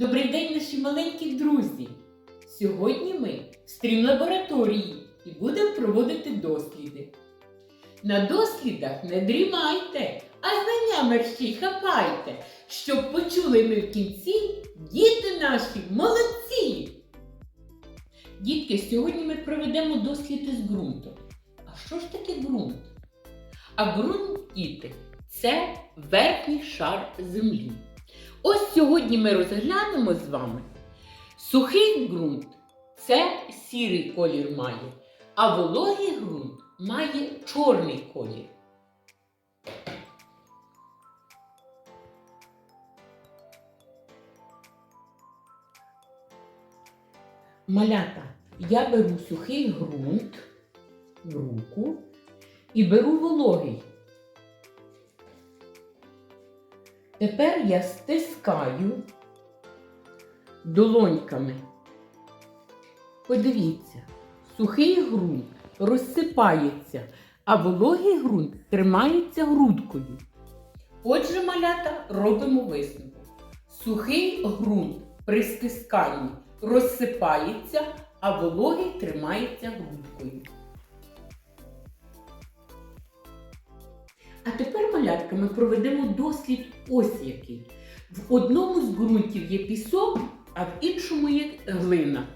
Добрий день, наші маленькі друзі! Сьогодні ми в стрім-лабораторії і будемо проводити досліди. На дослідах не дрімайте, а знання мерщій хапайте, щоб почули ми в кінці діти наші молодці! Дітки, сьогодні ми проведемо досліди з ґрунтом. А що ж таке ґрунт? А ґрунт, діти, це верхній шар землі. Ось сьогодні ми розглянемо з вами сухий ґрунт це сірий колір має, а вологий ґрунт має чорний колір. Малята, я беру сухий ґрунт в руку і беру вологий. Тепер я стискаю долоньками. Подивіться, сухий ґрунт розсипається, а вологий ґрунт тримається грудкою. Отже, малята, робимо висновок. Сухий ґрунт при стисканні розсипається, а вологий тримається грудкою. А тепер, малятка, ми проведемо дослід ось який. В одному з ґрунтів є пісок, а в іншому є глина.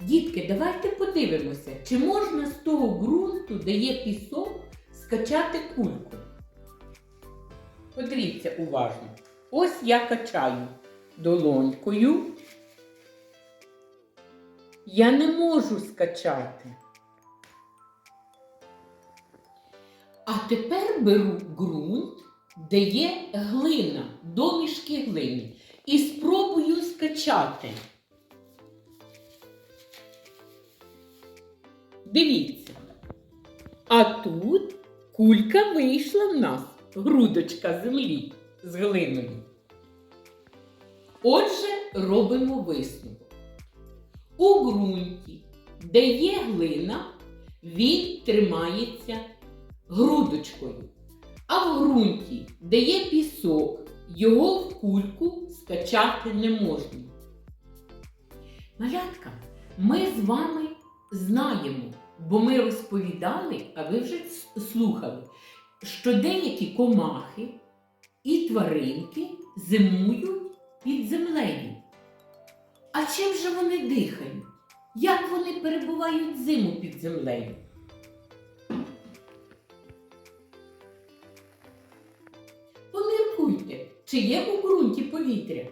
Дітки, давайте подивимося, чи можна з того ґрунту, де є пісок, скачати кульку. Подивіться уважно. Ось я качаю долонькою. Я не можу скачати. А тепер беру ґрунт, де є глина, домішки глини, і спробую скачати. Дивіться. А тут кулька вийшла в нас, грудочка землі з глиною. Отже, робимо висновок. У ґрунті, де є глина, він тримається грудочкою. А в ґрунті, де є пісок, його в кульку скачати не можна. Малятка, ми з вами знаємо, бо ми розповідали, а ви вже слухали, що деякі комахи і тваринки зимують під землею. А чим же вони дихають? Як вони перебувають зиму під землею? Поміркуйте, чи є у ґрунті повітря.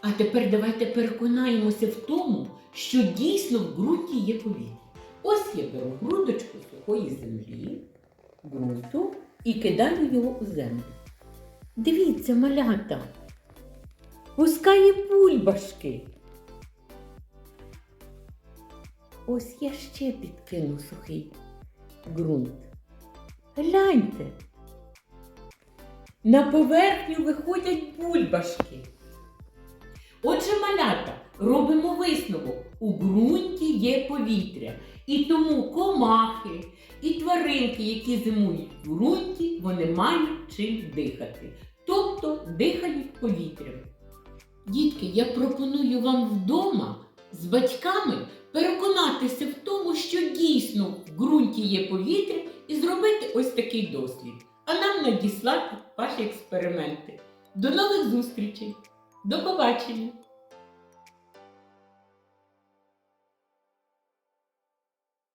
А тепер давайте переконаємося в тому, що дійсно в ґрунті є повітря. Ось я беру грудочку сухої землі, ґрунту і кидаю його у землю. Дивіться, малята, пускає бульбашки. Ось я ще підкину сухий ґрунт. Гляньте. На поверхню виходять бульбашки. Отже, малята, робимо висновок. У ґрунті є повітря. І тому комахи і тваринки, які зимують в ґрунті, вони мають чим дихати. Тобто дихають повітрям. Дітки, я пропоную вам вдома з батьками переконатися в тому, що дійсно в ґрунті є повітря, і зробити ось такий дослід. А нам надіслати ваші експерименти. До нових зустрічей! До побачення!